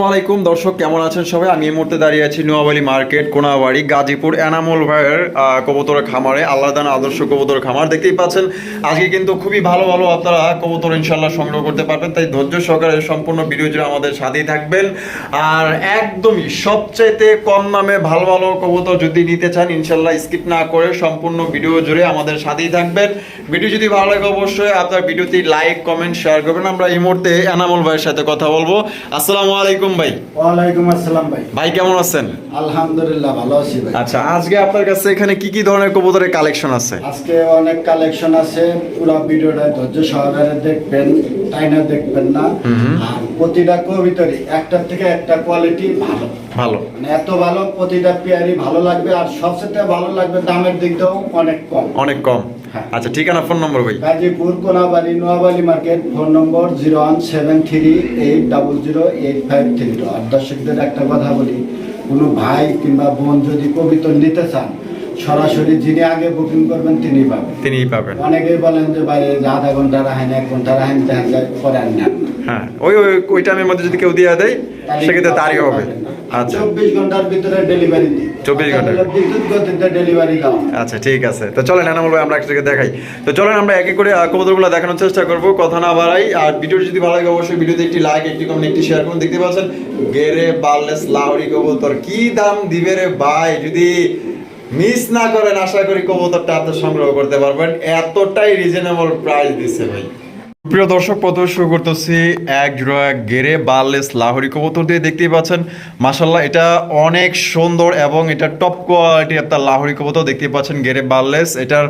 আলাইকুম দর্শক কেমন আছেন সবাই? আমি এই মুহূর্তে দাঁড়িয়ে আছি নোয়াবাড়ি মার্কেট কোনাবাড়ি গাজীপুর এনামুল ভাইয়ের আহ, কবুতর খামারে আল্লাহ দান আদর্শ কবুতর খামার। দেখতেই পাচ্ছেন আজকে কিন্তু খুবই ভালো ভালো আপনারা কবুতর ইনশাল্লাহ সংগ্রহ করতে পারবেন। তাই ধৈর্য সহকারে সম্পূর্ণ ভিডিও জুড়ে আমাদের সাথেই থাকবেন। আর একদমই সবচাইতে কম দামে ভালো ভালো কবুতর যদি নিতে চান ইনশাল্লাহ স্কিপ না করে সম্পূর্ণ ভিডিও জুড়ে আমাদের সাথেই থাকবেন। ভিডিও যদি ভালো লাগে অবশ্যই আপনার ভিডিওটি লাইক কমেন্ট শেয়ার করবেন। আমরা এই মুহূর্তে এনামুল ভাইয়ের সাথে কথা বলব। আসসালামু আলাইকুম ভাই। ওয়ালাইকুম আসসালাম ভাই। ভাই কেমন আছেন? আলহামদুলিল্লাহ ভালো আছি ভাই। আচ্ছা আজকে আপনার কাছে এখানে কি কি ধরনের কবুতরের কালেকশন আছে? আজকে অনেক কালেকশন আছে পুরো ভিডিওটা ধৈর্য সহকারে দেখবেন তাই না। দেখবেন না আর প্রতিটা কবিতরই একটার থেকে একটা কোয়ালিটি ভালো। ভালো। মানে এত ভালো প্রতিটা পেয়ারই ভালো লাগবে আর সবচেয়ে ভালো লাগবে দামের দিক দিয়েও অনেক কম। অনেক কম। আচ্ছা ঠিকানা ফোন নম্বর ভাই। Gazipur Konabari Noabari market phone number zero one seven three eight double zero eight five three আর দর্শকদের একটা কথা বলি কোনো ভাই কিংবা বোন যদি কবিতা নিতে চান সরাসরি যিনি আগে বুকিং করবেন তিনি পাবেন। তিনিই পাবেন। অনেকেই বলেন যে ভাই আধা ঘণ্টা রাখেন এক ঘণ্টা রাখেন দেখা যায় পরে আর নেন না। হ্যাঁ ওই ওই টাইমের মধ্যে যদি কেউ দিয়ে দেয় সেক্ষেত্রে তারই হবে। আচ্ছা। চব্বিশ ঘণ্টার ভিতরে ডেলিভারি দিই 24 ঘণ্টা। বিদ্যুৎ গতিতে ডেলিভারি দাও আচ্ছা ঠিক আছে। তো চলেন এনামুল ভাই আমরা একসাথে দেখাই। তো চলেন আমরা একে করে আহ, কবুতরগুলো দেখানোর চেষ্টা করব কথা না বাড়াই। আর ভিডিও যদি ভালো লাগে অবশ্যই ভিডিওতে একটি লাইক একটি কমেন্ট একটি শেয়ার করুন। দেখতে পাচ্ছেন গেরে বার্লেস লাউরি কবুতর কি দাম দিবে রে ভাই? যদি মিস না করেন, আশা করি কবুতরটা আপনি সংগ্রহ করতে পারবেন। এতটাই রিজনেবল প্রাইস দিচ্ছে ভাই। প্রিয় দর্শক প্রথমে শুরু করতেছি এক জোড়া গেরে বার্লেস লাহোরি কবুতর দিয়ে দেখতেই পাচ্ছেন। মাসাল্লাহ এটা অনেক সুন্দর এবং এটা টপ কোয়ালিটি আপনার লাহোরি কবুতর দেখতেই পাচ্ছেন গেরে বার্লেস। এটার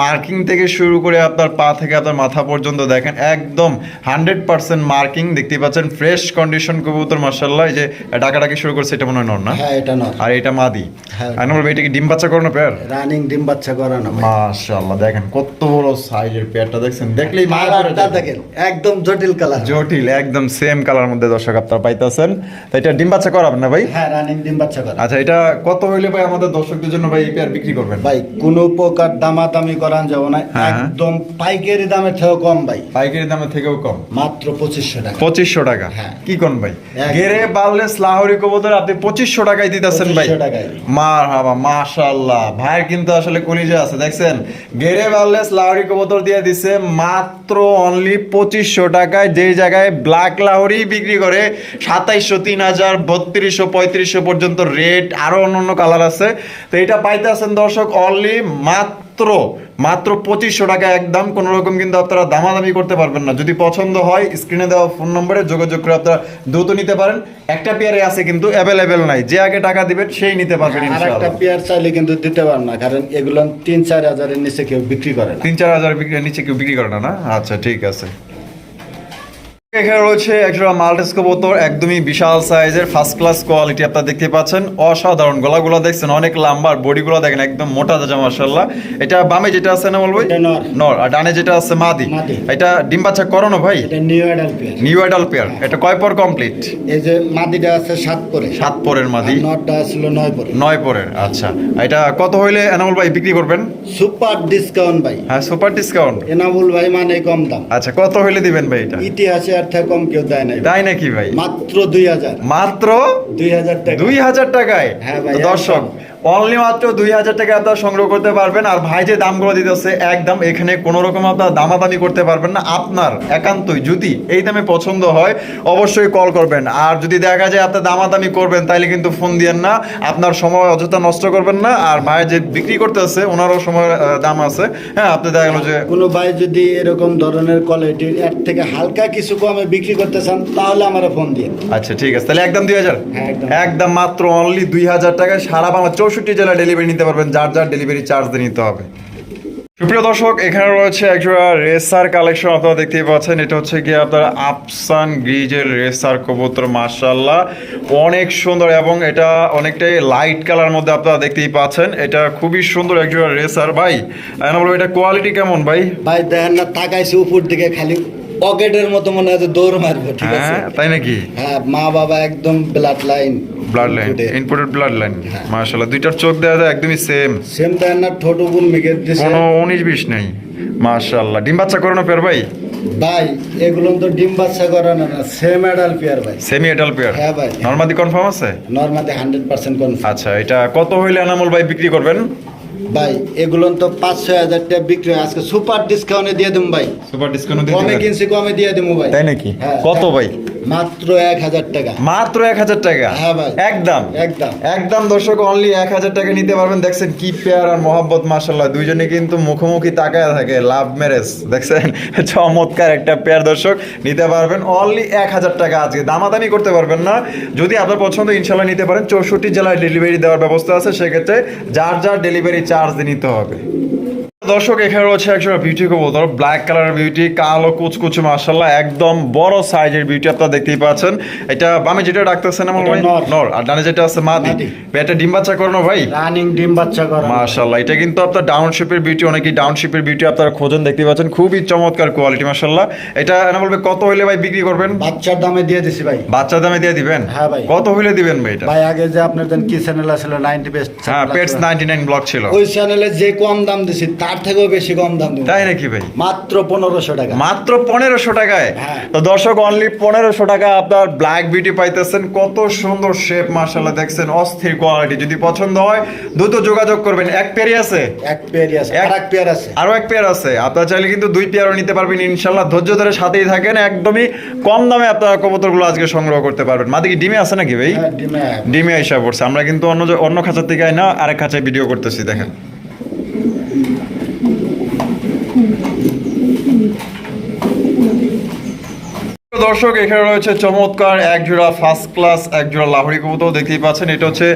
মার্কিং থেকে শুরু করে আপনার পা থেকে আপনার মাথা পর্যন্ত দেখেন একদম হান্ড্রেড পার্সেন্ট মার্কিং দেখতেই পাচ্ছেন ফ্রেশ কন্ডিশন কবুতর মাসাল্লাহ এই যে ডাকাডাকি শুরু করছে এটা মনে হয় নর না? হ্যাঁ এটা আর এটা মাদি। হ্যাঁ। আর নম্বর এটা কি ডিম বাচ্চা করানো পেয়ার? রানিং ডিম বাচ্চা করানো ভাই। মাশাআল্লাহ দেখেন কত বড় সাইজের পেয়ারটা দেখছেন। দেখলেই মায়া পড়ে কালারটা যাবে। দেখেন একদম জটিল কালার জটিল একদম সেম কালার মধ্যে দর্শক আপনারা পাইতেছেন। তো এটা ডিম বাচ্চা করাবেন না ভাই? হ্যাঁ রানিং ডিম বাচ্চা করা আচ্ছা এটা কত হইলে ভাই আমাদের দর্শকদের জন্য ভাই এই পেয়ার বিক্রি করবেন? ভাই কোনো প্রকার দামাদামি করান যাব না। হ্যাঁ। একদম পাইকারি দামের থেকেও কম ভাই। পাইকারি দামের থেকেও কম? মাত্র পঁচিশশো টাকা। পঁচিশশো টাকা? হ্যাঁ। কি কোন ভাই? গেরে বার্লেস লাহোরি কবুতর আপনি পঁচিশশো টাকায় দিতেছেন ভাই। 2500 টাকায়। মার হাবা মাশাল্লাহ ভাইয়ের কিন্তু আসলে কলিজা আছে দেখছেন? গেরে বার্লেস লাহোরি কবুতর দিয়ে দিছে মাত্র অনলি পঁচিশশো টাকায় যেই জায়গায় ব্ল্যাক লাহরি বিক্রি করে সাতাইশশো, তিন হাজার, বত্রিশশো, পঁয়ত্রিশশো পর্যন্ত রেট আরও অন্য কালার আছে। তো এটা পাইতে আছেন দর্শক অনলি মাত্র মাত্র মাত্র পঁচিশশো টাকা একদম। কোনো রকম কিন্তু আপনারা দামাদামি করতে পারবেন না। যদি পছন্দ হয় স্ক্রিনে দেওয়া ফোন নম্বরে যোগাযোগ করে আপনারা দ্রুত নিতে পারেন। একটা পেয়ারে আছে কিন্তু অ্যাভেলেবেল নাই। যে আগে টাকা দিবেন সেই নিতে পারবেন একটা পেয়ার চাইলে কিন্তু দিতে পারেন না কারণ এগুলো তিন চার হাজারের নিচে কেউ বিক্রি করে না। তিন চার হাজার নিচে কেউ বিক্রি করে না না? আচ্ছা ঠিক আছে। এখানে রয়েছে একজোড়া মাল্টেস কবুতর একদমই বিশাল সাইজের ফার্স্ট ক্লাস কোয়ালিটি আপনারা দেখতে পাচ্ছেন। অসাধারণ গলাগুলো দেখছেন অনেক লাম্বার বডিগুলো দেখেন একদম মোটা তাজা মার্শাল্লাহ এটা বামে যেটা আছে না বলব? নর। আর ডানে যেটা আছে মাদি। এটা ডিম বাচ্চা করানো ভাই? এটা new adult pair new adult pair এটা কয় পর কমপ্লিট এই যে মাদিটা আছে সাত পরে। সাত পরের মাদি। নটটা ছিল নয় পরে। নয় পরের আচ্ছা। এটা কত হইলে এনামুল ভাই বিক্রি করবেন? সুপার ডিসকাউন্ট ভাই। হ্যাঁ সুপার ডিসকাউন্ট এনামুল ভাই মানে কম দাম। আচ্ছা কত হইলে দিবেন ভাই এটা? ইতিহাসে আর টাকা কম কেউ দেয় নাই তাই নাকি ভাই? মাত্র দুই হাজার। মাত্র দুই হাজার টাকা দুই হাজার টাকায়? হ্যাঁ ভাই, দর্শক অনলি মাত্র দুই হাজার টাকা আপনারা সংগ্রহ করতে পারবেন। আর ভাই যে দামগুলো দিতেছে একদম এখানে কোনো রকম আপনার দামাদামি করতে পারবেন না। আপনার একান্তই যদি এই দামে পছন্দ হয় অবশ্যই কল করবেন। আর যদি দেখা যায় আপনার দামাদামি করবেন তাইলে কিন্তু ফোন দিয়েন না। আপনার সময় অযথা নষ্ট করবেন না। আর ভাই যে বিক্রি করতেছে ওনারও সময় দাম আছে। হ্যাঁ আপনি দেখা গেলো যে কোনো ভাই যদি এরকম ধরনের কোয়ালিটির এর থেকে হালকা কিছু কমে বিক্রি করতে চান তাহলে আমার ফোন দিয়ে আচ্ছা ঠিক আছে। তাহলে একদম দুই হাজার? হ্যাঁ, একদম। একদম মাত্র অনলি দুই হাজার টাকায় সারা বাংলা চৌষট্টি জেলা ডেলিভারি নিতে পারবেন, যার যার ডেলিভারি চার্জ দিয়ে নিতে হবে। সুপ্রিয় দর্শক, এখানে রয়েছে একজোড়া রেসার কালেকশন আপনারা দেখতেই পাচ্ছেন। এটা হচ্ছে গিয়ে আপনার আফসান গ্রিজের রেসার কবুতর মার্শাল্লাহ অনেক সুন্দর এবং এটা অনেকটাই লাইট কালার মধ্যে আপনারা দেখতেই পাচ্ছেন। এটা খুবই সুন্দর একজোড়া রেসার। ভাই আমি বলব এটা কোয়ালিটি কেমন ভাই? ভাই, দেখেন না, তাকাইছে উপর দিকে খালি। পকেটের মতো মনে হয় দৌড় মারবো ঠিক আছে? হ্যাঁ তাই নাকি? হ্যাঁ মা বাবা একদম blood line blood line inputted blood line মার্শাল্লাহ দুইটার চোখ দেওয়া যায় একদমই সেম সেম দেখেন না ঠোঁট উপর মেঘে দিছে। কোনো উনিশ বিশ নেই মাশাল্লাহ ডিম বাচ্চা করো না পের ভাই? ভাই এগুলো তো ডিম বাচ্চা করানো না সেম অ্যাডাল পেয়ার ভাই। সেমি এটাল পেয়ার হ্যাঁ ভাই। নর্মাদি কনফার্ম আছে? হান্ড্রেড পার্সেন্ট কনফার্ম আচ্ছা এটা কত হইলে এনামুল ভাই বিক্রি করবেন? ভাই এগুলো তো পাঁচ ছয় হাজার টাকা বিক্রি হয়। আজকে সুপার ডিসকাউন্টে দিয়ে দেবো ভাই। সুপার ডিসকাউন্ট কমে কিনছি কমে দিয়ে দেবো ভাই। তাই নাকি? হ্যাঁ, কত। ভাই? মাত্র এক হাজার টাকা। মাত্র এক হাজার টাকা? হ্যাঁ ভাই। একদম? একদম। একদম দর্শক অনলি এক হাজার টাকা নিতে পারবেন। দেখছেন কি পেয়ার আর মোহাম্মত মাসাল্লাহ দুইজনে কিন্তু মুখোমুখি তাকায় থাকে লাভ ম্যারেজ দেখছেন? চমৎকার একটা পেয়ার দর্শক নিতে পারবেন। অনলি এক হাজার টাকা আজকে। দামাদামি করতে পারবেন না। যদি আপনার পছন্দ ইনশাল্লাহ নিতে পারেন। চৌষট্টি জেলায় ডেলিভারি দেওয়ার ব্যবস্থা আছে। সেক্ষেত্রে যার যার ডেলিভারি চার্জ নিতে হবে। দর্শক এখানে রয়েছে একজন বিউটি কবুতর ব্ল্যাক কালারের বিউটি কালো কুচকুচে মার্শাল্লাহ একদম বড় সাইজের বিউটি আপনারা দেখতেই পাচ্ছেন। এটা আমি যেটা ডাকতেছেন আমার ভাই? নর। আর ডানে যেটা আছে মাদি। এটা ডিম বাচ্চা করানো ভাই? রানিং ডিম বাচ্চা করা মাশাল্লাহ এটা কিন্তু আপনার ডাউনশিপের বিউটি অনেকেই ডাউনশিপের বিউটি আপনারা খোঁজেন দেখতে পাচ্ছেন। খুবই চমৎকার কোয়ালিটি মাশাল্লাহ এটা এনা বলবে কত হইলে ভাই বিক্রি করবেন? বাচ্চার দামে দিয়ে দিছি ভাই। বাচ্চার দামে দিয়ে দিবেন? হ্যাঁ ভাই। কত হইলে দিবেন ভাই এটা? ভাই আগে যে আপনাদের কি চ্যানেল আছিল নাইনটি বেস্ট হ্যাঁ পেটস নাইনটি নাইন ব্লক ছিল। ওই চ্যানেলে যে কম দাম দিছি তার থেকেও বেশি কম দাম তাই নাকি ভাই? মাত্র পনেরোশো টাকা। মাত্র পনেরোশো টাকায়? হ্যাঁ। তো দর্শক অনলি পনেরোশো টাকা আপনার ব্ল্যাক বিউটি পাইতেছেন। কত সুন্দর শেপ মার্শাল্লাহ দেখছেন অস্থির কোয়ালিটি যদি পছন্দ হয় দ্রুত যোগাযোগ করবেন। এক পেয়ারই আছে? এক পেয়ারই আছে। আর এক পেয়ার আছে। আরও এক পেয়ার আছে। আপনার চাইলে কিন্তু দুই পেয়ারও নিতে পারবেন ইনশাল্লাহ ধৈর্য ধরে সাথেই থাকেন। একদমই কম দামে আপনারা কবুতরগুলো আজকে সংগ্রহ করতে পারবেন। মাদি কি ডিমে আছে নাকি ভাই? হ্যাঁ, ডিমে পড়ছে। আমরা কিন্তু অন্য অন্য খাঁচার থেকে না আরেক খাঁচায় ভিডিও করতেছি দেখেন। দর্শক এখানে রয়েছে চমৎকার এক জোড়া ফার্স্ট ক্লাস এক জোড়া লাহরি কবুতর দেখতেই পাচ্ছেন এটা হচ্ছে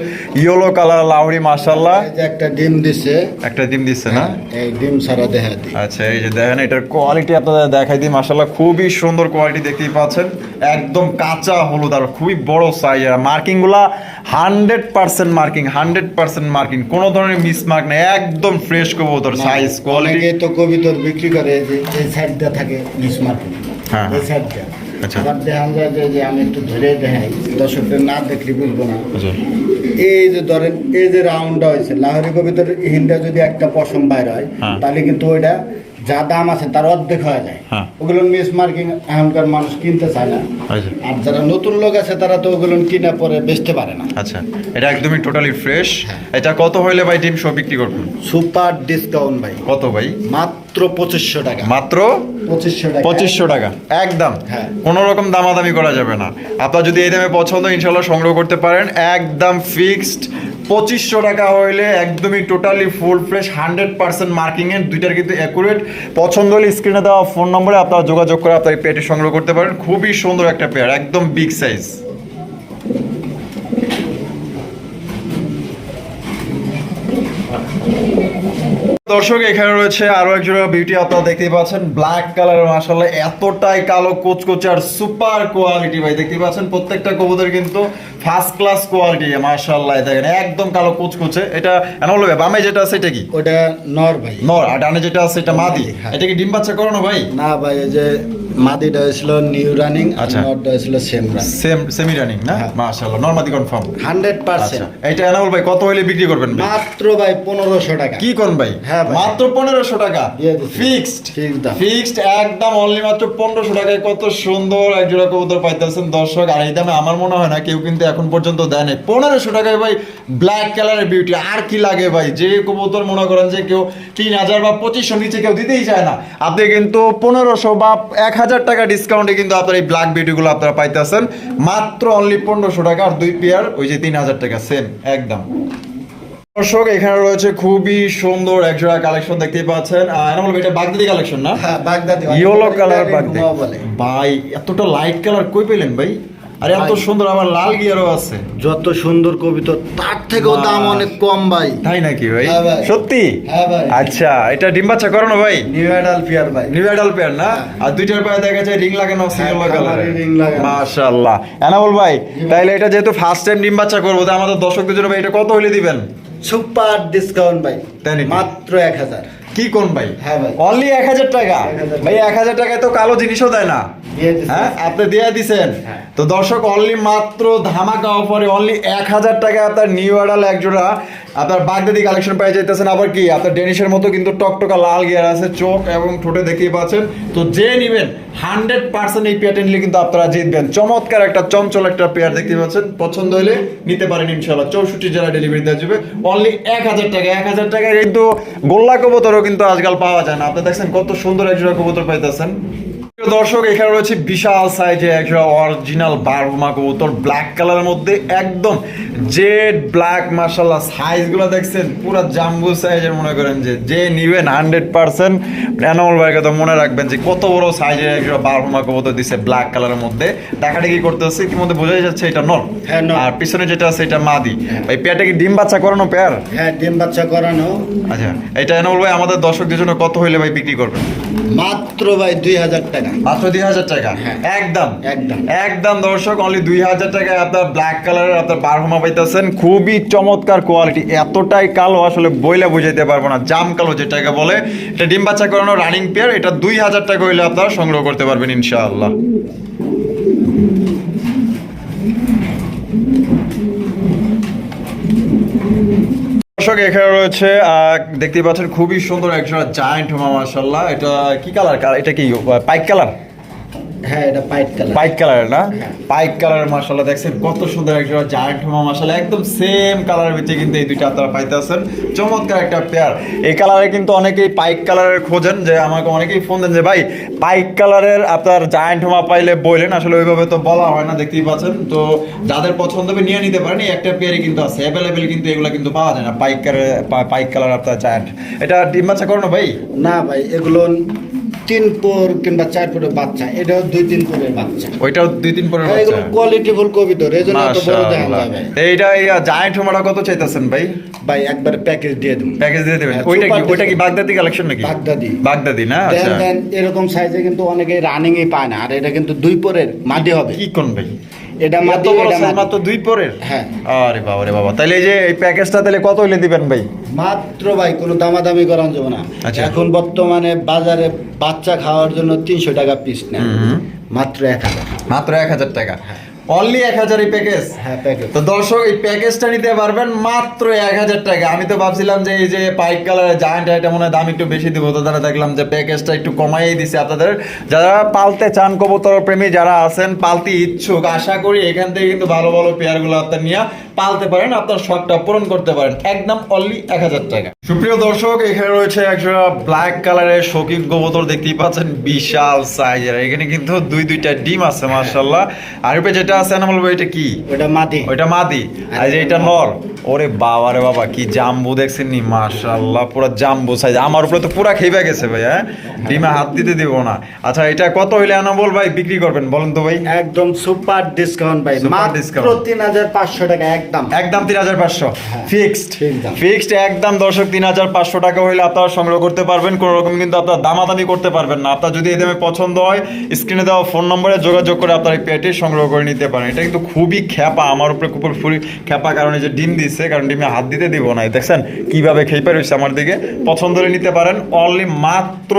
ইয়েলো কালার লাহরি এই যে একটা ডিম দিছে। একটা ডিম দিচ্ছে না? এই ডিম সারা দেখা দিই আচ্ছা এই যে দেখেন এটার কোয়ালিটি আপনাদের দেখাই দিই মাসাল্লাহ খুবই সুন্দর কোয়ালিটি দেখতেই পাচ্ছেন। একদম কাঁচা হলুদ আর খুবই বড় সাইজ আর মার্কিংগুলা hundred percent marking hundred percent marking কোনো ধরনের মিস মার্ক নেই একদম ফ্রেশ কবুতর সাইজ কোয়ালিটি তো কবিতর বিক্রি করে যে এই সাইডটা থাকে নিস মার্কেট হ্যাঁ, এই সাইডটা। আবার দেখা যায় যে- যে আমি একটু ধরে দেখাই দর্শকদের না দেখলে বুঝব না। আচ্ছা। এই যে ধরেন এই যে রাউন্ডটা হয়েছে লাহরি কবিতর হিন্দা যদি একটা পশম বাইর হয় হ্যাঁ। তাহলে কিন্তু ওইটা যা দাম আছে তার অর্ধেক হয়ে যায়। হ্যাঁ। ওগুলো মিস মার্কিং এখনকার মানুষ কিনতে চায় না। আচ্ছা। আর যারা নতুন লোক আছে তারা তো ওগুলো কিনে পরে বেচতে পারে না। আচ্ছা এটা একদমই টোটালি ফ্রেশ এটা কত হইলে ভাই ডিম সব বিক্রি করবেন? সুপার ডিসকাউন্ট ভাই। কত ভাই? মাত্র পঁচিশশো টাকা। মাত্র? পঁচিশশো টাকা। পঁচিশশো টাকা। একদম। হ্যাঁ। কোনো রকম দামাদামি করা যাবে না। আপনার যদি এই দামে পছন্দ ইনশাল্লাহ সংগ্রহ করতে পারেন। একদম ফিক্সড পঁচিশশো টাকা হইলে একদমই totally full fresh hundred percent marking এর, দুইটার কিন্তু অ্যাকুরেট পছন্দ হলে স্ক্রিনে দেওয়া ফোন নম্বরে আপনারা যোগাযোগ করে আপনার পেটে সংগ্রহ করতে পারেন। খুবই সুন্দর একটা পেয়ার একদম বিগ সাইজ দর্শক এখানে রয়েছে আরও একজন বিউটি আপনারা দেখতে পাচ্ছেন। ব্ল্যাক কালার মাসাল্লাহ এতটাই কালো কোচকোচে আর সুপার কোয়ালিটি ভাই। দেখতে পাচ্ছেন প্রত্যেকটা কবুতর কিন্তু ফার্স্ট ক্লাস কোয়ালিটি মাসাল্লাহ দেখেন একদম কালো কোচকোচে। এটা এনা বলবে বামে যেটা আছে এটা কি? ওটা নর ভাই। নর আর ডানে যেটা আছে এটা মাদি হ্যাঁ। এটা কি ডিম বাচ্চা করানো ভাই? না ভাই এই যে মাদিটা হয়েছিল নিউ রানিং আর আচ্ছা। নরটা হয়েছিল same running. Same semi running না? হ্যাঁ। মাশাআল্লাহ নর কনফার্ম। হান্ড্রেড আচ্ছা পার্সেন্ট এটা এনামুল ভাই কত হইলে বিক্রি করবেন মাত্র ভাই পনেরোশো টাকা। কি কোন ভাই? হ্যাঁ মাত্র পনেরোশো টাকা? ফিক্সড? ফিক্সড একদম অনলি মাত্র পনেরোশো টাকায়। কত সুন্দর এক জোড়া কবুতর পাইতেছেন দর্শক। আর এই দামে আমার মনে হয় না কেউ কিন্তু এখন পর্যন্ত দেয় নাই। পনেরোশো টাকায় ভাই ব্ল্যাক কালারের বিউটি আর কি লাগে ভাই? যে কবুতর মনে করেন যে কেউ তিন হাজার বা পঁচিশশো নিচে কেউ দিতেই চায় না। আপনি কিন্তু পনেরোশো বা এক হাজার টাকা ডিসকাউন্টে কিন্তু আপনার এই ব্ল্যাক বিউটিগুলো আপনারা পাইতেছেন। মাত্র অনলি পনেরোশো টাকা আর দুই পেয়ার ওই যে তিন হাজার টাকা সেম একদম। দর্শক এখানে রয়েছে খুবই সুন্দর একজোড়া কালেকশন দেখতে পাচ্ছেন। এনামল এটা বাগদাদি কালেকশন না? হ্যাঁ বাগদাদি। ইয়েলো কালার বাগদাদি ভাই এতটা লাইট কালার কই পেলেন ভাই? আরে এত সুন্দর আবার লাল গিয়ারও আছে। যত সুন্দর কবিতা তার থেকেও দাম অনেক কম ভাই। তাই নাকি ভাই? হ্যাঁ সত্যি? হ্যাঁ ভাই। আচ্ছা এটা ডিম বাচ্চা করানো ভাই? নিউ অ্যাডাল পিয়ার ভাই। নিউ অ্যাডাল পেয়ার না? আর দুইটার পায়ে দেখা যায় রিং লাগানো সিঙ্গেল হ্যাঁ, কালার ring লাগানো। মাশাআল্লাহ। এনামুল ভাই তাইলে এটা যেহেতু ফার্স্ট টাইম ডিম বাচ্চা করব তো আমাদের দর্শকদের জন্য ভাই এটা কত হলে দিবেন? সুপার ডিসকাউন্ট ভাই। মাত্র এক হাজার। কি কোন ভাই? হ্যাঁ ভাই। অনলি এক হাজার টাকা। ভাই এক হাজার টাকায় তো কালো জিনিসও দেয় না। হ্যাঁ? আপনি দিয়ে দিছেন। হ্যাঁ। তো দর্শক অনলি মাত্র ধামাকা অফারে অনলি এক হাজার টাকায় আপনার নিউ আডাল একজোড়া আপনার বাগদাদি কালেকশন পেয়ে যাইতেছেন আবার কি? আপনার ডেনিশের মতো কিন্তু টকটকা লাল গিয়ার আছে চোখ এবং ঠোঁটে দেখিয়ে পাচ্ছেন। তো যে নিবেন হান্ড্রেড পার্সেন্ট এই পেয়ারটা নিলে কিন্তু আপনারা জিতবেন। চমৎকার একটা চঞ্চল একটা পেয়ার দেখতে পাচ্ছেন। পছন্দ হলে নিতে পারেন ইনশাল্লাহ চৌষট্টি জেলা ডেলিভারি দেওয়া যাবে। অনলি এক হাজার টাকা। এক হাজার টাকায় কিন্তু গোল্লা কবুতরও কিন্তু আজকাল পাওয়া যায় না। আপনি দেখছেন কত সুন্দর এক জোড়া কবুতর পাইতেছেন। দর্শক এখানে রয়েছে বিশাল সাইজে একটা অরিজিনাল বারহুমা কবুতর ব্ল্যাক কালারের মধ্যে একদম জেড ব্ল্যাক মার্শাল্লাহ সাইজগুলো দেখছেন পুরো জাম্বু সাইজের মনে করেন যে যে নিবেন হান্ড্রেড পার্সেন্ট অ্যানামল ভাইকে তো মনে রাখবেন যে কত বড় সাইজের একটা বারহুমা কবুতর দিছে ব্ল্যাক কালারের মধ্যে। দেখাটা দেখাটাকি করতেছে ইতিমধ্যে বোঝাই যাচ্ছে এটা হ্যাঁ, নর। আর পিছনে যেটা আছে এটা মাদি। ভাই পেয়ারটা কি ডিম বাচ্চা করানো পেয়ার? হ্যাঁ ডিম বাচ্চা করানো। আচ্ছা এটা অ্যানামল ভাই আমাদের দর্শকদের জন্য কত হইলে ভাই বিক্রি করবেন? মাত্র ভাই দুই হাজার টাকা। মাত্র দুই হাজার টাকা? হ্যাঁ। একদম। একদম। একদম দর্শক অনলি দুই হাজার টাকায় আপনার ব্ল্যাক কালারের আপনার বারহমা পাইতেছেন। খুবই চমৎকার কোয়ালিটি এতটাই কালো আসলে বইলে বুঝাইতে পারব না জাম কালো যেটাকে বলে। এটা ডিম বাচ্চা করানো রানিং পেয়ার এটা দুই হাজার টাকা হইলে আপনারা সংগ্রহ করতে পারবেন ইনশাআল্লাহ। দর্শক, এখানে রয়েছে দেখতে পাচ্ছেন খুবই সুন্দর একজন জায়েন্ট মামাশাল্লাহ মাশাল্লাহ এটা কি কালার এটা কি, পাইক কালার হ্যাঁ এটা পাইট কালার। পাইক কালার না? পাইক কালার মাশাআল্লাহ দেখছেন কত সুন্দর একটা জায়ান্ট হোমা মাশাআল্লাহ একদম সেম কালারের ভিতরে কিন্তু এই দুইটা আপনারা পাইতেছেন। চমৎকার একটা পেয়ার এই কালারে কিন্তু অনেকেই পাইক কালারের খোঁজেন যে আমাকে অনেকেই ফোন দেন যে ভাই পাইক কালারের আপনার জায়ান্ট হোমা পাইলে বললেন আসলে ওইভাবে তো বলা হয় না দেখতেই পাচ্ছেন। তো যাদের পছন্দ হবে নিয়ে নিতে পারেন। এই একটা পেয়ারই কিন্তু আছে অ্যাভেলেবেল কিন্তু এগুলো কিন্তু পাওয়া যায় না পাইক কালার পাইক কালার আপনার জায়ান্ট এটা ডিম বাচ্চা করানো ভাই? না ভাই এগুলো তিন পর কিংবা চার পরের বাচ্চা এটাও দুই তিন পরের বাচ্চা। ওইটাও দুই তিন পরের হ্যাঁ, এগুলো বাচ্চা? কোয়ালিটি ফুল কবিতর এই জন্য এত বড় দেখা। এইটা এই জায়ান্ট হোমাটা কত চাইতেছেন ভাই? ভাই একবার প্যাকেজ দিয়ে দেব। প্যাকেজ দিয়ে দেবেন। হ্যাঁ, ওইটা কি ওইটা কি বাগদাদি কালেকশন নাকি? বাগদাদি। বাগদাদি না? দেন আচ্ছা। এরকম সাইজে কিন্তু অনেকে রানিং এ পায় না। আর এটা কিন্তু দুই পরের মাদি হবে। কি কোন ভাই? এটা মাদি এটা মাত্র দুই পরের? হ্যাঁ। আরে বাবা রে বাবা। তাহলে এই যে এই প্যাকেজটা তাহলে কত হইলে দিবেন ভাই? মাত্র ভাই কোনো দামাদামি করা যাবে না। আচ্ছা। এখন বর্তমানে বাজারে বাচ্চা খাওয়ার জন্য তিনশো টাকা পিস নেয়। মাত্র এক হাজার। মাত্র এক হাজার টাকা। অনলি এক হাজার এই প্যাকেজ হ্যাঁ প্যাকেজ তো দর্শক এই প্যাকেজটা নিতে পারবেন মাত্র এক হাজার টাকা। আমি তো ভাবছিলাম যে এই যে পাইক কালারের জায়ান্ট এটা মনে হয় দাম একটু বেশি দিব তো তারা দেখলাম যে প্যাকেজটা একটু কমাই দিছে আপনাদের। যারা পালতে চান কবুতর প্রেমী যারা আছেন পালতে ইচ্ছুক আশা করি এখান থেকে কিন্তু ভালো ভালো পেয়ারগুলো আপনার নিয়ে পালতে পারেন আপনার শখটা পূরণ করতে পারেন। একদম অনলি এক হাজার টাকা। সুপ্রিয় দর্শক এখানে রয়েছে একটা ব্ল্যাক কালারের শৌখিন কবুতর দেখতেই পাচ্ছেন বিশাল সাইজের এখানে কিন্তু দুই দুইটা ডিম আছে মার্শাল্লাহ আর উপরে যেটা আছে না বলব এটা কি? ওটা মাদি। ওইটা মাদি। আর যে এটা নর ওরে বাবা রে বাবা কি জাম্বু দেখছেন নি মাশাআল্লাহ পুরো জাম্বু সাইজ আমার উপরে তো পুরা খেয়ে গেছে ভাই হ্যাঁ? ডিমে হাত দিতে দিব না। আচ্ছা এটা কত হইলে আনাবল ভাই বিক্রি করবেন বলেন তো ভাই? একদম সুপার ডিসকাউন্ট ভাই। তিন হাজার পাঁচশো টাকা একদম। একদম তিন হাজার পাঁচশো। ফিক্সড ফিক্সড একদম দর্শক তিন হাজার পাঁচশো টাকা হইলে আপনারা সংগ্রহ করতে পারবেন। কোনো রকম কিন্তু আপনার দামাদামি করতে পারবেন না। আপনার যদি এই দামে পছন্দ হয়, স্ক্রিনে দেওয়া ফোন নম্বরে যোগাযোগ করে আপনার এই পেটে সংগ্রহ করে নিতে পারেন। এটা কিন্তু খুবই খ্যাপা। আমার উপরে কুকুর ফুরি খ্যাপা কারণে যে ডিম দিচ্ছে কারণ ডিমে হাত দিতে দিব না। এই দেখছেন কীভাবে খেপে রয়েছে আমার দিকে। পছন্দ হলে নিতে পারেন। অনলি মাত্র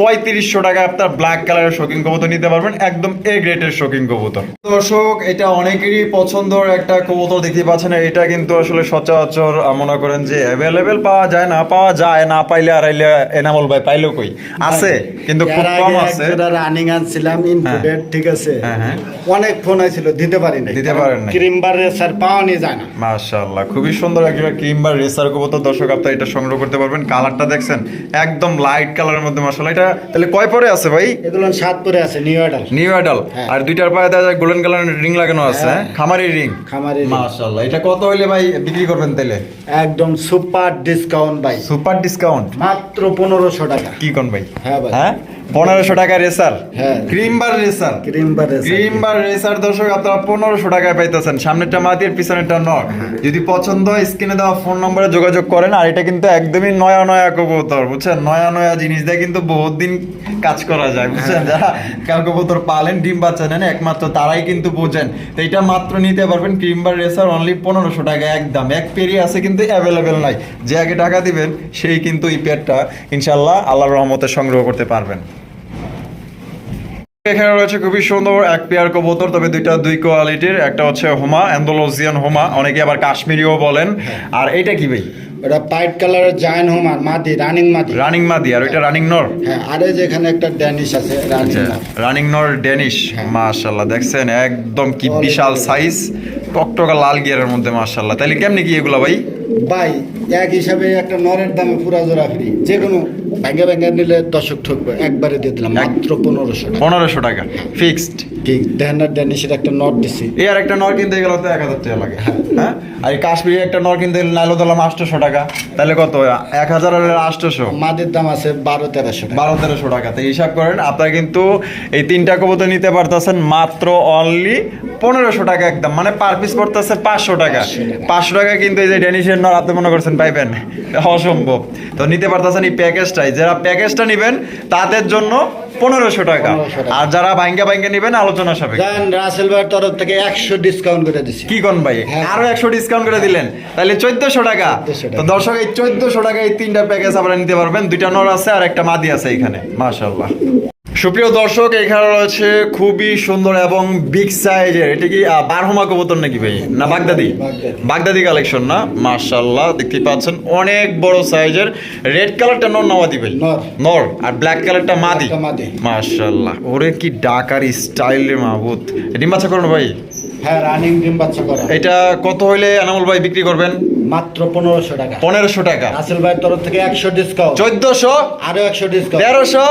পঁয়ত্রিশশো টাকা আপনার ব্ল্যাক কালারের শৌখিন কবুতর নিতে পারবেন। একদম এ গ্রেটের শৌখিন কবুতর। দর্শক, এটা অনেকেরই পছন্দর একটা কবুতর দেখতে পাচ্ছেন। এটা কিন্তু আসলে সচরাচর মনে করেন যে অ্যাভেলেবেল পাওয়া যায়। না পাওয়া যায় না পাইলে আর আইলে এনামল ভাই পাইলেও কই? আছে কিন্তু খুব কম আছে। রানিং আনছিলাম ইনপুটেড ঠিক আছে। হ্যাঁ, হ্যাঁ। অনেক ফোন আইছিল দিতে পারি নাই। দিতে পারেন নাই। ক্রিমবার রেসার পাওয়া নিয়ে যায় না। মাশাআল্লাহ খুবই সুন্দর একটা ক্রিম বা রেসার কবুতর। দর্শক আপনারা এটা সংগ্রহ করতে পারবেন। কালারটা দেখছেন একদম লাইট কালারের মধ্যে মাশাআল্লাহ। এটা তাহলে কয় পরে আছে ভাই? এগুলো সাত পরে আছে নিউ অর্ডার নিউ অ্যাডাল হ্যাঁ। আর দুইটার পায়ে দেখা যায় গোল্ডেন কালারের রিং লাগানো আছে হ্যাঁ। খামারি রিং খামারি। মাশাআল্লাহ এটা কত হইলে ভাই বিক্রি করবেন তাহলে একদম সুপার ডিসকাউন্ট ভাই। সুপার ডিসকাউন্ট মাত্র পনেরোশো টাকা। কি কন ভাই? হ্যাঁ ভাই। হ্যাঁ? পনেরোশো টাকা রেসার হ্যাঁ। ক্রিম বার রেসার ক্রিম বা রেসার। ক্রিম বার রেসার দর্শক আপনারা পনেরোশো টাকায় পাইতেছেন। সামনেরটা মাদি পিছনেরটা নর যদি পছন্দ হয় স্ক্রিনে দেওয়া ফোন নম্বরে যোগাযোগ করেন। আর এটা কিন্তু একদমই নয়া নয়া কবুতর বুঝছেন? নয়া নয়া জিনিস দিয়ে কিন্তু বহুত দিন কাজ করা যায় বুঝছেন? যারা কাল কবুতর পালেন ডিম বাচ্চা নেন একমাত্র তারাই কিন্তু বোঝেন। তো এটা মাত্র নিতে পারবেন ক্রিম বার রেসার অনলি পনেরোশো টাকা একদম। এক পেরি আছে কিন্তু অ্যাভেলেবেল নাই। যে আগে টাকা দিবেন সেই কিন্তু এই পেয়ারটা ইনশাল্লাহ আল্লাহর রহমতে সংগ্রহ করতে পারবেন। এখানে রয়েছে খুবই সুন্দর এক পেয়ার কবুতর তবে দুইটা দুই কোয়ালিটির একটা হচ্ছে হোমা অ্যান্ডোলজিয়ান হোমা। অনেকে আবার কাশ্মীরিও বলেন। আর এটা কি ভাই? ওটা পাইট কালারের জায়ন হোমার মাদি রানিং মাদি। রানিং মাদি আর ওইটা রানিং নর হ্যাঁ আরে যেখানে একটা ড্যানিশ আছে রানিং নর ডেনিশ হ্যাঁ। মাশাল্লাহ দেখছেন? একদম কি বিশাল সাইজ টকটকা লাল গিয়ারের মধ্যে মাশাল্লাহ তাহলে কেমনি কি এগুলো ভাই? ভাই এক হিসাবে একটা নরের দামে পুরা জোড়া ফ্রি। যে কোনো ব্যাঙ্গে ব্যাঙ্গে নিলে দশক ঠকবে। একবারে দিয়ে দিলাম মাত্র পনেরোশো টাকা। পনেরোশো টাকা ফিক্সড ঠিক দেহানার ড্যানিশের একটা নট দিছি। এই আর একটা নর কিনতে গেলে তো এক হাজার টাকা লাগে। হ্যাঁ? আর এই কাশ্মীরি একটা নর কিনতে গেলে নাইলো দিলাম আটশোশো টাকা। তাহলে কত? এক হাজার আটশোশো। মাদের দাম আছে বারো তেরোশো বারো তেরোশো টাকা। তো হিসাব করেন আপনারা কিন্তু এই তিনটা কবুতর নিতে পারতেছেন মাত্র অনলি পনেরোশো টাকা একদম মানে পার পিস পড়তেছে পাঁচশো টাকা। পাঁচশো টাকা কিন্তু এই যে ডেনিশের নর আপনি মনে করছেন পাইবেন? অসম্ভব। তো নিতে পারতেছেন এই প্যাকেজটাই। যারা প্যাকেজটা নেবেন তাদের জন্য পনেরোশো টাকা। আর যারা ভাঙ্গা ভাঙ্গা নেবেন আলোচনা সাপেক্ষে। রাসেল ভাইয়ের তরফ থেকে একশো ডিসকাউন্ট করে দিছি। কি কোন ভাই? হ্যাঁ। আরও একশো ডিসকাউন্ট করে দিলেন। তাহলে চোদ্দশো টাকা। 1400 টাকা। তো দর্শক এই চোদ্দশো টাকা এই তিনটা প্যাকেজ আপনারা নিতে পারবেন। দুইটা নর আছে আর একটা মাদি আছে এখানে। মাশাল্লাহ সুপ্রিয় দর্শক এখানে রয়েছে খুবই সুন্দর এবং বিগ সাইজের এটা কি বারহমা কবুতর নাকি ভাই? না বাগদাদি? বাগদাদি। কালেকশন না? মার্শাল্লাহ দেখতে পাচ্ছেন অনেক বড় সাইজের রেড কালারটা নর নামাদি ভাই? নর। আর ব্ল্যাক কালারটা মাদি? মার্শাল্লাহ ওরে কি ডাকার স্টাইল রে মাহবুত ডিম বাচ্চা করুন ভাই? হ্যাঁ রানিং ডিম বাচ্চা করা। এটা কত হইলে আনামুল ভাই বিক্রি করবেন? মাত্র পনেরোশো টাকা। পনেরোশো টাকা। রাসেল ভাইয়ের তরফ থেকে একশো ডিসকাউন্ট চোদ্দশো? আরও একশো ডিসকাউন্ট তেরোশো?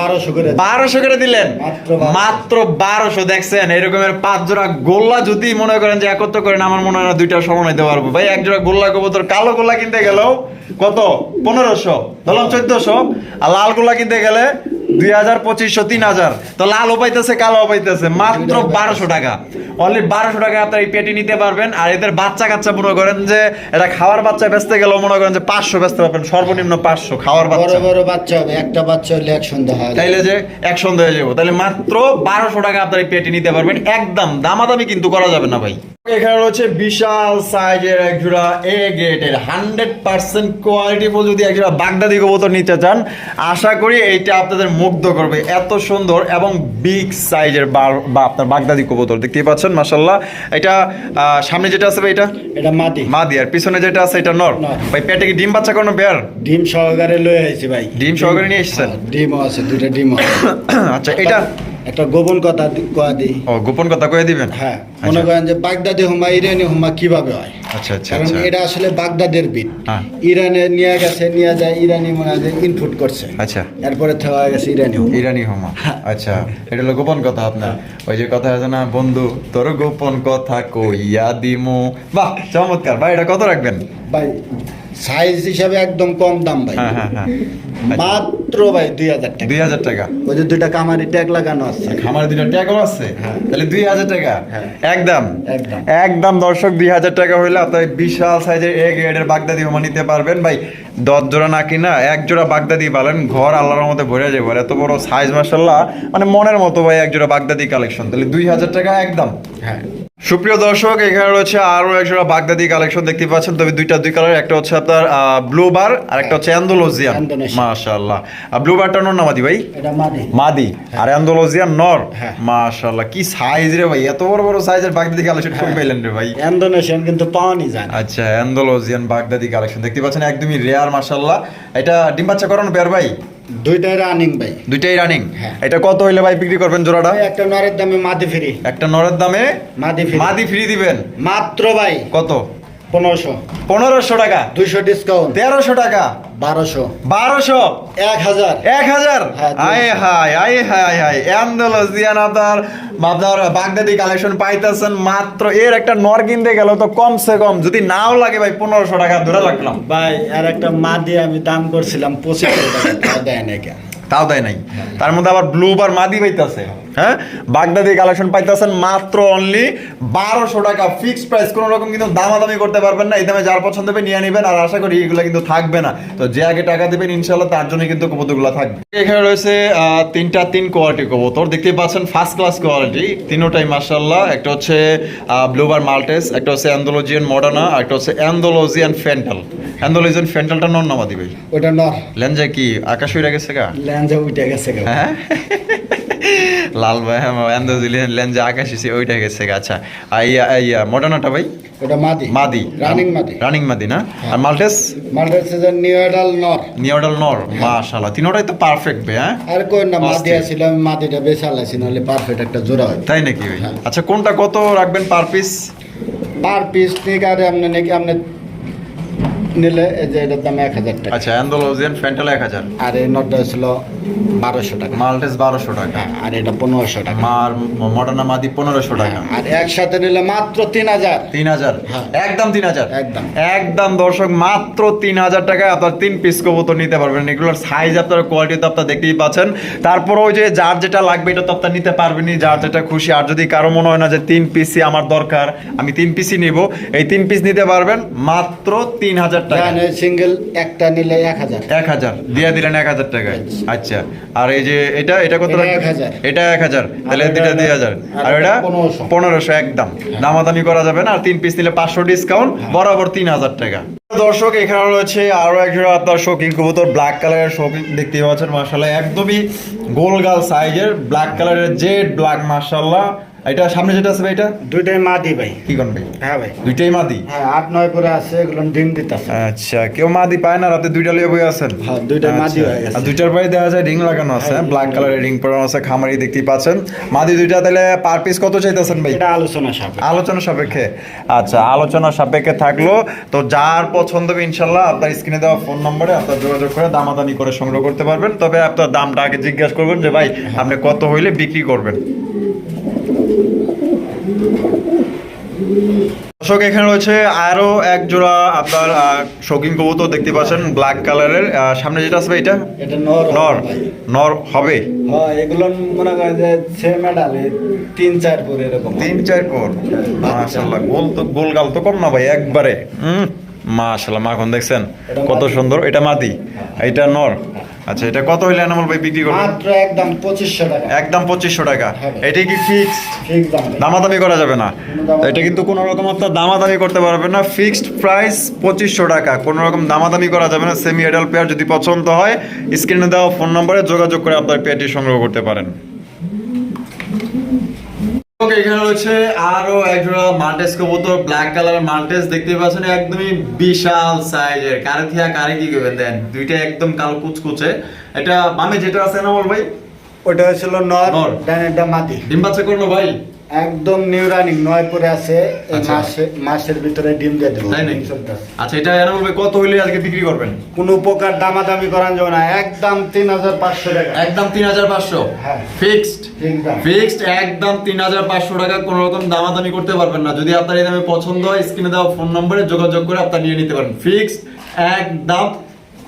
বারোশো করে বারোশো করে দিলেন? মাত্র মাত্র বারোশো দেখছেন? এরকমের পাঁচ জোড়া গোল্লা যদি মনে করেন যে একত্র করেন আমার মনে হয় না দুইটা সমান হইতে পারব। ভাই এক জোড়া গোল্লা কবুতর কালো গোল্লা কিনতে গেলেও কত? পনেরোশো। ধরলাম চোদ্দশো। আর লাল গোল্লা কিনতে গেলে দুই হাজার পঁচিশশো তিন হাজার। তো লালও পাইতেছে কালো পাইতেছে মাত্র বারোশো টাকা। অনলি বারোশো টাকা আপনার এই পেটি নিতে পারবেন। আর এদের বাচ্চা কাচ্চা মনে করেন যে এটা খাওয়ার বাচ্চা বেচতে গেলেও মনে করেন যে পাঁচশো বেচতে পারবেন সর্বনিম্ন পাঁচশো খাওয়ার বাচ্চা। বড় বাচ্চা হবে একটা বাচ্চা হলে এক সন্ধ্যা হয়। তাইলে যে এক সন্ধ্যা হয়ে যাব। তাহলে মাত্র বারোশো টাকা আপনার এই পেটি নিতে পারবেন। একদম দামাদামি কিন্তু করা যাবে না ভাই। এখানে রয়েছে বিশাল সাইজের এক জোড়া এ গেটের হান্ড্রেড পার্সেন্ট কোয়ালিটিফুল যদি এক জোড়া বাগদাদি কবুতর নিতে চান আশা করি এইটা আপনাদের মুগ্ধ করবে। এত সুন্দর এবং বিগ সাইজের বা আপনার বাগদাদি কবুতর। দেখতেই পাচ্ছেন মাসাল্লাহ এটা সামনে যেটা আছে ভাই এটা? এটা মাটি মাদি। আর পিছনে যেটা আছে এটা নর। ভাই পেটে কি ডিম বাচ্চা কোনো বেয়ার? ডিম সহকারে লয়ে আইছি ভাই। ডিম সহকারে নিয়ে এসেছেন? ডিম আছে দুটো আছে। আচ্ছা এটা একটা গোপন কথা কয়া দিই। ও গোপন কথা কয়ে দিবেন? হ্যাঁ মনে করেন যে বাগদাদি হুমা ইরানি হুমা কীভাবে হয়? আচ্ছা আচ্ছা কারণ আচ্ছা। এটা আসলে বাগদাদের বিট। হ্যাঁ। ইরানে নিয়ে গেছে নিয়ে যায় ইরানি মনে হয় ইনপুট করছে। আচ্ছা। এরপরে থাকা গেছে ইরানি হুমা। ইরানি হোমা। আচ্ছা এটা হলো গোপন কথা আপনার। ওই যে কথা আছে না বন্ধু তোর গোপন কথা কইয়া দিমু। বাহ চমৎকার। ভাই এটা কত রাখবেন? ভাই সাইজ হিসাবে একদম কম দাম ভাই। হ্যাঁ হ্যাঁ হ্যাঁ। মাত্র ভাই দুই হাজার টাকা। দুই হাজার টাকা। ওই যে দুইটা কামারি ট্যাগ লাগানো আছে। খামার দুটো ট্যাগও আছে। তাহলে দুই হাজার টাকা। একদম। একদম। দর্শক দুই হাজার টাকা হইলে আপনার বিশাল সাইজের এ গ্রেডের বাগদাদি হোমা নিতে পারবেন। ভাই দশ জোড়া না কিনা এক জোড়া বাগদাদি পালেন। ঘর আল্লাহর মধ্যে ভরে যাবে। এত বড় সাইজ মাসাল্লাহ মানে মনের মতো ভাই এক জোড়া বাগদাদি কালেকশন তাহলে দুই হাজার টাকা একদম। হ্যাঁ। সুপ্রিয় দর্শক এখানে রয়েছে আরও একজোড়া বাগদাদি কালেকশন দেখতে পাচ্ছেন। তবে দুইটা দুই কালার একটা হচ্ছে আপনার ব্লু বার আর একটা হচ্ছে অ্যান্ডোলজিয়ান মাশাআল্লাহ। আর ব্লু বারটা নর নামাদি ভাই? এটা মাদি। আর অ্যান্ডোলজিয়ান নর। হ্যাঁ। মাশাআল্লাহ কি সাইজ রে ভাই? এত বড় বড় সাইজের বাগদাদি কালেকশন কই পাইলেন রে ভাই? ইন্দোনেশিয়ান কিন্তু পাওয়ানি যায় না। আচ্ছা অ্যান্ডোলজিয়ান বাগদাদি কালেকশন দেখতে পাচ্ছেন একদমই রেয়ার মাশাআল্লাহ। এটা ডিম বাচ্চা করানো পেয়ার ভাই? দুইটাই রানিং ভাই দুইটাই রানিং হ্যাঁ। এটা কত হইলে ভাই বিক্রি করবেন জোড়াটা? একটা নরের দামে মাদি ফ্রি। একটা নরের দামে মাদি ফ্রি। মাদি ফ্রি দিবেন? মাত্র ভাই। কত? পনেরোশো। পনেরোশো টাকা। দুইশো ডিসকাউন্ট তেরোশো টাকা। বারোশো। বারোশো। এক হাজার। এক হাজার? হ্যাঁ, আয় হায় আয় হায় হায়। আপনার আপনার বাগদাদি কালেকশন পাইতেছেন মাত্র। এর একটা নর কিনতে গেল তো কমসে কম। যদি নাও লাগে ভাই পনেরোশো টাকা ধরে রাখলাম। ভাই আর একটা মা দিয়ে আমি দাম করছিলাম পঁচিশশো টাকা। তাও দেয় না তাও দেয় নাই। তার মধ্যে আবার ব্লু বার মাদি পাইতেছে। হ্যাঁ? বাগদাদি কালেকশন পাইতেছেন মাত্র অনলি বারোশো টাকা ফিক্সড প্রাইস কোনো রকম কিন্তু দামাদামি করতে পারবেন না। এই দামে যার পছন্দ হবে নিয়ে নেবেন। আর আশা করি এগুলো কিন্তু থাকবে না। তো যে আগে টাকা দেবেন ইনশাল্লাহ তার জন্য কিন্তু কবুতরগুলো থাকবে। এখানে রয়েছে তিনটা তিন কোয়ালিটি কবুতর। দেখতে পাচ্ছেন ফার্স্ট ক্লাস কোয়ালিটি তিনোটাই মার্শাল্লাহ একটা হচ্ছে ব্লুবার মাল্টেস একটা হচ্ছে অ্যান্ডোলজিয়ান মডার্না আর একটা হচ্ছে অ্যান্ডোলজিয়ান ফেন্টাল অ্যান্ডোলজিয়ান ফেন্টালটা নন নামা দিবে ওটা নর। লেঞ্জা কি? আকাশ উড়ে গেছে গা? ল্যান্ডে উঠে গেছে গা। হ্যাঁ? লাল ভাই অ্যান্ডোলজিয়ান লেঞ্জা আকাশ এসে ওইটা গেছে আচ্ছা। ইয়া ইয়া মডার্নাটা ভাই? ওটা মাদি। মাদি রানিং মাদি। রানিং মাদি না? আর মাল্টেস? মাল্টার সিজন নিউডাল নর। নিওডাল নর মাশাআল্লাহ। তিনোটাই তো পারফেক্ট বে হ্যাঁ? আর কোন না মাদি আছিল আমি মাদিটা বেশ আলাইছি নাহলে পারফেক্ট একটা জোড়া হয়। তাই নাকি ভাই? আচ্ছা কোনটা কত রাখবেন পার পিস পার পিস ঠিক আছে আপনি নাকি আপনি নিলে এই যে এটার দাম এক হাজার টাকা। আচ্ছা অ্যান্ডোলজিয়ান ফ্যান্টাল এক হাজার। আর এই নটটা ছিল বারোশো টাকা। মাল্টেস বারোশো টাকা। হ্যাঁ, আর এটা পনেরোশো টাকা। মার মডার্না মাদি পনেরোশো টাকা। আর একসাথে নিলে মাত্র তিন হাজার। তিন হাজার? হ্যাঁ। একদম তিন হাজার? একদম। একদম দর্শক মাত্র তিন হাজার টাকায় আপনার তিন পিস কবুতর নিতে পারবেন। এগুলোর সাইজ আপনার কোয়ালিটি তো আপনার দেখতেই পাচ্ছেন। তারপরে ওই যে যার যেটা লাগবে এটা তো আপনার নিতে পারবেনই যার যেটা খুশি। আর যদি কারও মনে হয় না যে তিন পিসই আমার দরকার আমি তিন পিসই নিব। এই তিন পিস নিতে পারবেন মাত্র তিন হাজার টাকা। সিঙ্গেল একটা নিলে এক হাজার। এক হাজার। দিয়ে দিলেন এক হাজার টাকায়। আচ্ছা। আর এই যে এটা এটা কত এটা এক হাজার। তাহলে দুইটা দুই হাজার। আর এটা পনেরোশো। পনেরোশো একদম। দামাদামি করা যাবে না আর তিন পিস নিলে পাঁচশো ডিসকাউন্ট বরাবর তিন হাজার টাকা। দর্শক এখানে রয়েছে আরও একজোড়া আপনার শৌখিন কবুতর ব্ল্যাক কালারের শৌখিন দেখতে পাচ্ছেন মার্শাল্লাহ একদমই গোলগাল সাইজের ব্ল্যাক কালারের জেড ব্ল্যাক মার্শাল্লাহ এটা সামনে যেটা আছে ভাই এটা? দুইটাই মাদি ভাই। কি কোন ভাই? হ্যাঁ ভাই। দুইটাই মাদি? হ্যাঁ আট নয় করে আছে এগুলো ডিম দিতেছে। আচ্ছা কেউ মাদি পায় না? রাতে দুইটা লিয়ে বই আছেন? হ্যাঁ, দুইটাই মাদি আচ্ছা, হয়ে গেছে। আর দুইটার পায়ে দেওয়া যায় রিং লাগানো আছে হ্যাঁ, ব্ল্যাক কালারের রিং পরানো আছে খামারি দেখতেই পাচ্ছেন। মাদি দুইটা তাহলে পার পিস কত চাইতেছেন ভাই? এটা আলোচনা সাপেক্ষে। আলোচনা সাপেক্ষে। আচ্ছা আলোচনা সাপেক্ষে থাকল। তো যার পছন্দ হবে ইনশাল্লাহ আপনার স্ক্রিনে দেওয়া ফোন নম্বরে আপনার যোগাযোগ করে দামাদানি করে সংগ্রহ করতে পারবেন। তবে আপনার দামটা আগে জিজ্ঞাসা করবেন যে ভাই আপনি কত হইলে বিক্রি করবেন? দর্শক এখানে রয়েছে আরও এক জোড়া আপনার শৌখিন কবুতর দেখতে পাচ্ছেন ব্ল্যাক কালারের সামনে যেটা আসবে এটা? এটা নর নর। নর হবে? হ্যাঁ এগুলো মনে করেন যে ছে মেডাল তিন চার করে এরকম তিন চার পর? মাশাল্লাহ গোল তো গোল গাল তো কম না ভাই একবারে। হুম মাশাল্লাহ মাখন দেখছেন কত সুন্দর। এটা মাদি এটা নর। আচ্ছা এটা কত হইলে এনামল ভাই বিক্রি করবেন? মাত্র একদম 2500 টাকা। একদম 2500 টাকা। হ্যাঁ এটা কি ফিক্সড ঠিক দাম। দামাদামি করা যাবে না। এটা কিন্তু কোনো রকম আপনার দামাদামি করতে পারবেন না। ফিক্সড প্রাইস 2500 টাকা। কোনো রকম দামাদামি করা যাবে না। সেমি এডাল পেয়ার যদি পছন্দ হয় স্ক্রিনে দেওয়া ফোন নম্বরে যোগাযোগ করে আপনার পেয়ারটি সংগ্রহ করতে পারেন। ওকে এখানে রয়েছে আরও একজোড়া মাল্টেস কবুতর ব্ল্যাক কালারের মাল্টেস দেখতে পাচ্ছেন একদমই বিশাল সাইজের কারে থিয়া কারে কি করবেন? দেন দুইটা একদম কালো কুচকুচে। এটা বামে যেটা আছে না ভাই? ওটা ছিল নর ডান ডানেরটা মাটি। ডিম বাচ্চা করল ভাই? একদম নিউ রানিং নয় করে আছে এই আচ্ছা। মাসে মাসের ভিতরে ডিম দিয়ে দেবো। তাই নাকি? আচ্ছা এটা ভাই কত হইলে আজকে বিক্রি করবেন? কোনো প্রকার দামাদামি করান যাবে না একদম তিন হাজার পাঁচশো টাকা। একদম তিন হাজার পাঁচশো? হ্যাঁ। ফিক্সড ঠিক ফিক্সড একদম তিন হাজার পাঁচশো টাকা কোনো রকম দামাদামি করতে পারবেন না। যদি আপনার এই দামে পছন্দ হয় স্ক্রিনে দেওয়া ফোন নম্বরে যোগাযোগ করে আপনার নিয়ে নিতে পারেন। ফিক্সড একদম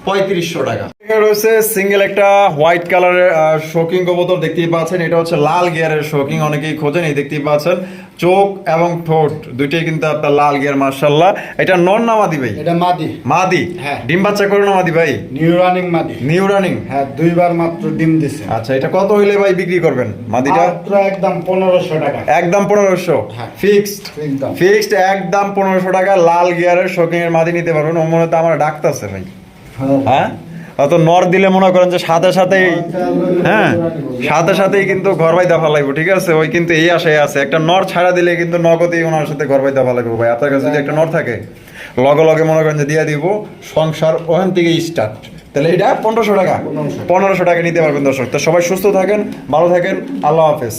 পঁয়ত্রিশশো টাকা। এখানে রয়েছে সিঙ্গেল একটা হোয়াইট কালারের শোকিং কবুতর দেখতেই পাচ্ছেন। এটা হচ্ছে লাল গিয়ারের শোকিং অনেকেই খোঁজেন এই দেখতেই পাচ্ছেন। চোখ এবং ঠোঁট দুইটাই কিন্তু আপনার লাল গিয়ার মার্শাল্লাহ এটা নন না মাদি ভাই? এটা মাদি। মাদি? হ্যাঁ। ডিম বাচ্চা করে না মাদি ভাই? নিউ রানিং মাদি। New running? হ্যাঁ দুইবার মাত্র ডিম দিছে। আচ্ছা এটা কত হইলে ভাই বিক্রি করবেন মাদিটা? মাত্র একদম পনেরোশো টাকা। একদম পনেরোশো। হ্যাঁ। ফিক্সড? একদম। ফিক্সড একদম পনেরোশো টাকা লাল গিয়ারের শোকিং এর মাদি নিতে পারবেন। মনে তো আমার ডাকতেছে ভাই। হ্যাঁ? অত নর দিলে মনে করেন যে সাথে সাথেই হ্যাঁ? সাথে সাথেই কিন্তু ঘর বাই দফা লাগবে ঠিক আছে? ওই কিন্তু এই আশায় আছে। একটা নর ছাড়া দিলে কিন্তু নগদেই ওনার সাথে ঘর বাই দফা লাগবে ভাই। আপনার কাছে যদি একটা নর থাকে লগে লগে মনে করেন যে দিয়ে দিব সংসার ওখান থেকে স্টার্ট তাহলে এটা পনেরোশো টাকা। পনেরোশো টাকা নিতে পারবেন দর্শক। তো সবাই সুস্থ থাকেন ভালো থাকেন। আল্লাহ হাফেজ।